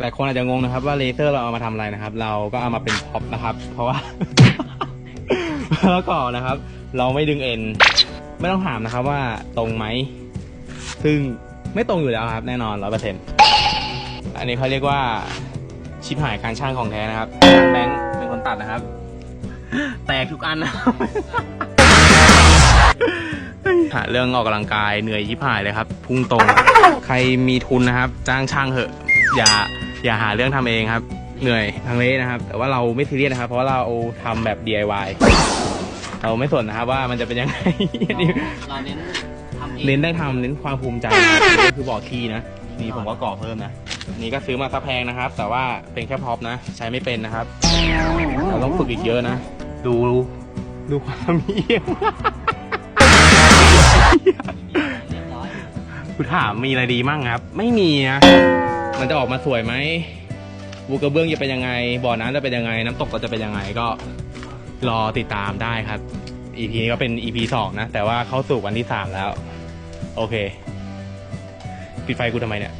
หลายคนอาจจะงงนะครับ ว่าเลเซอร์เราเอามาทำอะไรนะครับ เราก็เอามาเป็นพ็อปนะครับ เพราะว่า แล้วก็นะครับ เราไม่ดึงเอ็น ไม่ต้องถามนะครับว่าตรงไหม ซึ่งไม่ตรงอยู่แล้วครับ แน่นอนร้อยเปอร์เซ็นต์อันนี้เขาเรียกว่าชิปหายการช่างของแท้นะครับแบงค์เป็นคนตัดนะครับ แตกทุกอันนะครับ หาเรื่องออกกำลังกายเหนื่อยยิบหายเลยครับ พุ่งตรง ใครมีทุนนะครับ จ้างช่างเหอะ อย่าอย่าหาเรื่องทำเองครับ เหนื่อยทางเละนะครับ แต่ว่าเราไม่ซีเรียสนะครับ เพราะว่าเราทำแบบ DIY เราไม่สนนะครับว่ามันจะเป็นยังไงอันนี้เราเน้นทำเองเน้นได้ทำเน้นความภูมิใจนะครับนี่ก็คือบอกคีย์นะนี่ผมก็ก่อเพิ่มนะนี่ก็ซื้อมาสักแพงนะครับ แต่ว่าเป็นแค่พ็อปนะ ใช้ไม่เป็นนะครับเราต้องฝึกอีกเยอะนะ ดูดูความเยี่ยมเรียบร้อยกูถามมีอะไรดีมั่งครับ ไม่มีนะ มันจะออกมาสวยไหมบูกระเบื้องจะเป็นยังไง บ่อน้ำจะเป็นยังไง น้ำตกก็จะเป็นยังไงก็รอติดตามได้ครับ EP นี้ก็เป็น EP สองนะ แต่ว่าเข้าสู่วันที่สามแล้ว โอเค ปิดไฟกูทำไมเนี่ย